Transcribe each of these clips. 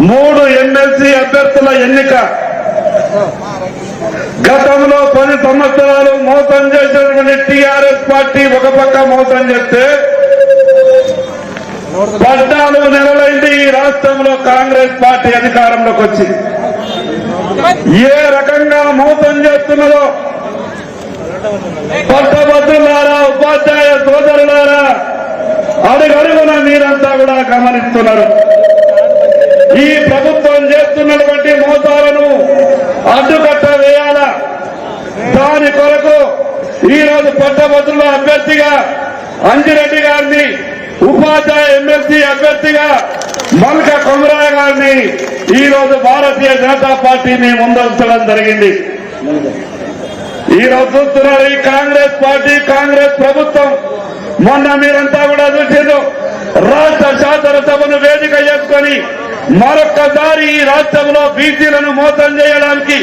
మూడు ఎమ్మెల్సీ అభ్యర్థుల ఎన్నిక. గతంలో పది సంవత్సరాలు మోసం చేసినటువంటి టీఆర్ఎస్ పార్టీ ఒక పక్క మోసం చేస్తే పద్నాలుగు నెలలైంది ఈ రాష్ట్రంలో కాంగ్రెస్ పార్టీ అధికారంలోకి వచ్చింది. ఏ రకంగా మోసం చేస్తున్నదో పట్టభద్రులారా ఉపాధ్యాయ సోదరులారా అడుగడుగున మీరంతా కూడా గమనిస్తున్నారు ఈ ప్రభుత్వం చేస్తున్నటువంటి మోసాలను అడ్డుకట్ట వేయాల దాని కొరకు ఈ రోజు పట్టభద్రుల అభ్యర్థిగా అంజిరెడ్డి గారిని ఉపాధ్యాయ ఎమ్మెల్సీ అభ్యర్థిగా మల్క కొమరాయ గారిని ఈ రోజు భారతీయ జనతా పార్టీని ముందంచడం జరిగింది. ఈ చూస్తున్నారు ఈ కాంగ్రెస్ పార్టీ కాంగ్రెస్ ప్రభుత్వం. మొన్న మీరంతా కూడా చూసారు రాష్ట్ర శాసనసభను వేదిక చేసుకొని మరొక్కసారి ఈ రాష్ట్రంలో బీసీలను మోసం చేయడానికి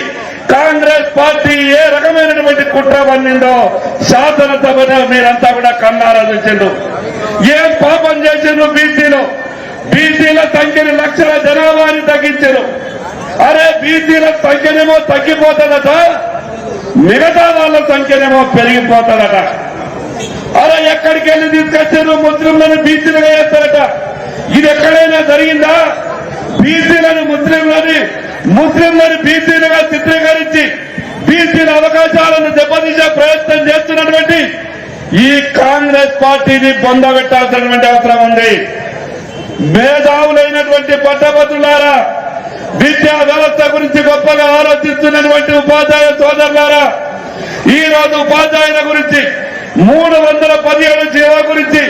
కాంగ్రెస్ పార్టీ ఏ రకమైనటువంటి కుట్ర పన్నిందో శాసనసభలో మీరంతా కూడా కన్నారా చూసిండు ఏం పాపం చేసిండ్రు బీసీలో? బీసీల సంఖ్యని లక్షల జనాభాని తగ్గించారు అరే బీసీల సంఖ్యనేమో తగ్గిపోతుందట మిగతా వాళ్ళ సంఖ్యనేమో పెరిగిపోతుందట. అలా ఎక్కడికి వెళ్ళి తీసుకొచ్చారు ముస్లింలను బీసీలుగా చేస్తారట? ఇది ఎక్కడైనా జరిగిందా? బీసీలను ముస్లింలని ముస్లింలను బీసీలుగా చిత్రీకరించి అవకాశాలను దెబ్బతీసే ప్రయత్నం చేస్తున్నటువంటి ఈ కాంగ్రెస్ పార్టీని పొందబెట్టాల్సినటువంటి అవసరం ఉంది. మేధావులైనటువంటి పట్టభద్రులారా విద్యా వ్యవస్థ గురించి గొప్పగా ఆలోచిస్తున్నటువంటి ఉపాధ్యాయ సోదరులారా ఈ రోజు ఉపాధ్యాయుల గురించి మూడు వందల పదిహేడు జీవో గురించి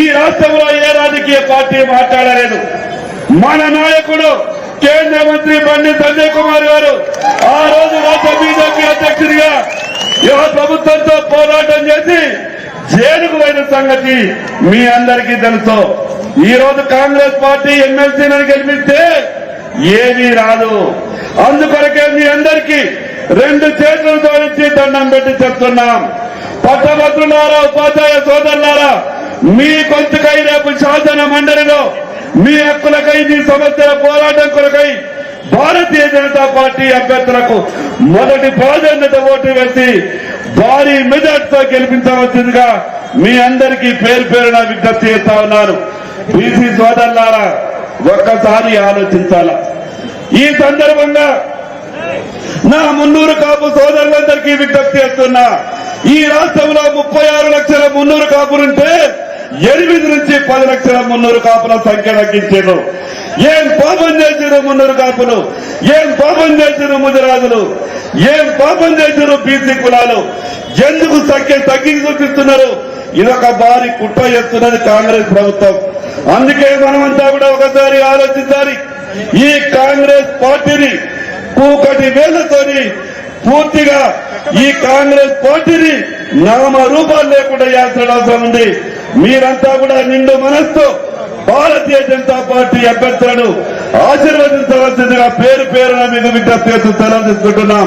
ఈ రాష్ట్రంలో ఏ రాజకీయ పార్టీ మాట్లాడలేదు. మన నాయకుడు కేంద్ర మంత్రి బండి సంజయ్ కుమార్ గారు ఆ రోజు రాష్ట్ర బీజేపీ అధ్యక్షుడిగా యువ ప్రభుత్వంతో పోరాటం చేసి జైలుకు పోయిన సంగతి మీ అందరికీ తెలుసు. ఈ రోజు కాంగ్రెస్ పార్టీ ఎమ్మెల్సీలను గెలిపిస్తే ఏమీ రాదు. అందుకొరకే మీ అందరికీ రెండు చేతులు జోడించి దండం పెట్టి చెప్తున్నాం. పట్టభద్రులారా ఉపాధ్యాయ సోదరులారా మీ కొంతకై రేపు శాసన మండలిలో మీ హక్కులకై మీ సమస్యల పోరాటం కొరకై భారతీయ జనతా పార్టీ అభ్యర్థులకు మొదటి ప్రాధాన్యత ఓటు వేసి భారీ మెజార్టీతో గెలిపించవలసిందిగా మీ అందరికీ పేరు పేరున విజ్ఞప్తి చేస్తా ఉన్నారు బీసీ సోదరులారా ఒక్కసారి ఆలోచించాల? ఈ సందర్భంగా నా మున్నూరు కాపు సోదరులందరికీ విజ్ఞప్తి చేస్తున్నా. ఈ రాష్ట్రంలో ముప్పై ఆరు లక్షల మున్నూరు కాపులుంటే ఎనిమిది నుంచి పది లక్షల మున్నూరు కాపుల సంఖ్య తగ్గించారు. ఏం పాపం చేశారు ముందరు కాపులు? ఏం పాపం చేశారు ముదిరాజులు? ఏం పాపం చేశారు బీసీ కులాలు? ఎందుకు సంఖ్య తగ్గించి చూపిస్తున్నారు? ఇదొక భారీ కుట్ర చేస్తున్నది కాంగ్రెస్ ప్రభుత్వం. అందుకే మనమంతా కూడా ఒకసారి ఆలోచించాలి. ఈ కాంగ్రెస్ పార్టీని కూకటి వేలతోని పూర్తిగా ఈ కాంగ్రెస్ పార్టీని నామ రూపాలు లేకుండా చేయాల్సిన అవసరం ఉంది. మీరంతా కూడా నిండు మనస్సు భారతీయ జనతా పార్టీ అభ్యర్థులను ఆశీర్వదించవలసిందిగా పేరు పేరున మీకు విజ్ఞప్తి చేస్తూ సెలవు తీసుకుంటున్నాం.